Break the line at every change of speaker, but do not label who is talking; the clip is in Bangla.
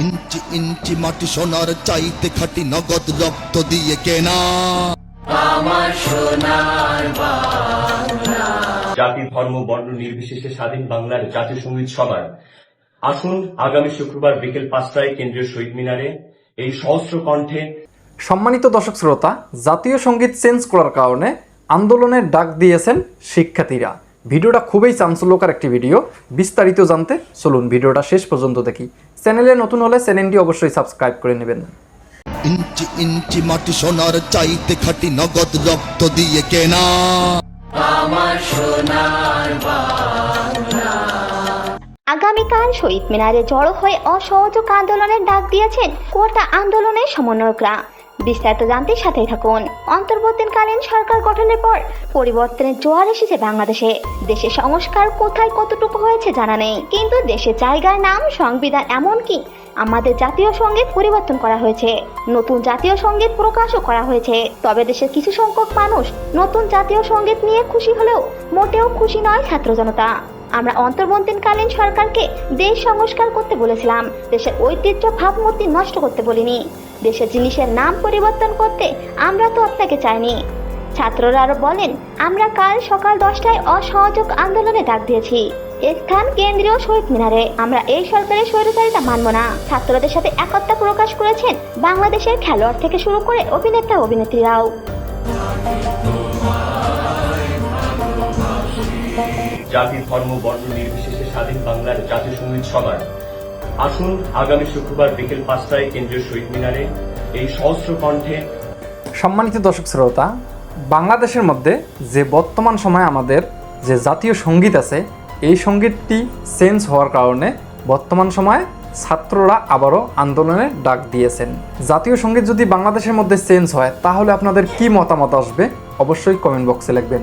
ইঞ্চি ইঞ্চি মাটি সোনার চাইতে খাটি নগদ রক্ত দিয়ে কেনা।
আমার সোনার জাতি ধর্ম বর্ণ নির্বিশেষে স্বাধীন বাংলার জাতীয় সংগীত সবার আসুন আগামী শুক্রবার বিকেল পাঁচটায় কেন্দ্রীয় শহীদ মিনারে এই সহস্র কণ্ঠে
সম্মানিত দর্শক শ্রোতা জাতীয় সংগীত চেঞ্জ করার কারণে আন্দোলনের ডাক দিয়েছেন শিক্ষার্থীরা। ভিডিওটা খুবই চাঞ্চল্যকর একটি ভিডিও। বিস্তারিত জানতে চলুন ভিডিওটা শেষ পর্যন্ত দেখি। চ্যানেলে নতুন হলে চ্যানেলটি অবশ্যই সাবস্ক্রাইব করে নেবেন।
ইঞ্চি ইঞ্চি মাটি সোনার চাইতে খাটি নগদ রক্ত দিয়ে কেনা।
আমার সোনার আগামীকাল শহীদ মিনারে জড়ো হয়ে অসহযোগ আন্দোলনের ডাক দিয়েছেন কোটা আন্দোলনের সমন্বয়করা। বিস্তারিত জানতে সাথেই থাকুন। অন্তর্বর্তীকালীন সরকার গঠনের পর পরিবর্তনের জোয়ার এসেছে বাংলাদেশে। দেশের সংস্কার কোথায় কতটুকু হয়েছে জানা নেই। কিন্তু দেশের জায়গার নাম, সংবিধান এমনকি আমাদের জাতীয় সংগীত পরিবর্তন করা হয়েছে। নতুন জাতীয় সংগীত প্রকাশও করা হয়েছে। তবে দেশের কিছু সংখ্যক মানুষ নতুন জাতীয় সংগীত নিয়ে খুশি হলেও মোটেও খুশি নয় ছাত্র জনতা আমরা অন্তর্বর্তীকালীন সরকারকে দেশ সংস্কার করতে বলেছিলাম। দেশের ঐতিহ্য ভাবমূর্তি নষ্ট করতে বলিনি। দেশের জিনিসের নাম পরিবর্তন করতে আমরা তো আপনাকে চাইনি। ছাত্ররা আরও বলেন, আমরা কাল সকাল দশটায় অসহযোগ আন্দোলনে ডাক দিয়েছি। স্থান কেন্দ্রীয় শহীদ মিনারে। আমরা এই সরকারের স্বৈরচারিতা মানব না। ছাত্রদের সাথে একতা প্রকাশ করেছেন বাংলাদেশের খেলোয়াড় থেকে শুরু করে অভিনেতা অভিনেত্রীরাও।
জাতি ধর্ম, বর্ণ নির্বিশেষে স্বাধীন বাংলার জাতীয় সংগীত সবার আসুন আগামী শুক্রবার বিকেল পাঁচটায় কেন্দ্রীয় শহীদ মিনারে এই সহস্র কণ্ঠে
সম্মানিত দর্শক শ্রোতা, বাংলাদেশের মধ্যে যে বর্তমান সময়ে আমাদের যে জাতীয় সংগীত আছে, এই সঙ্গীতটি চেঞ্জ হওয়ার কারণে বর্তমান সময়ে ছাত্ররা আবারও আন্দোলনের ডাক দিয়েছেন। জাতীয় সংগীত যদি বাংলাদেশের মধ্যে চেঞ্জ হয়, তাহলে আপনাদের কি মতামত আসবে? অবশ্যই কমেন্ট বক্সে লিখবেন।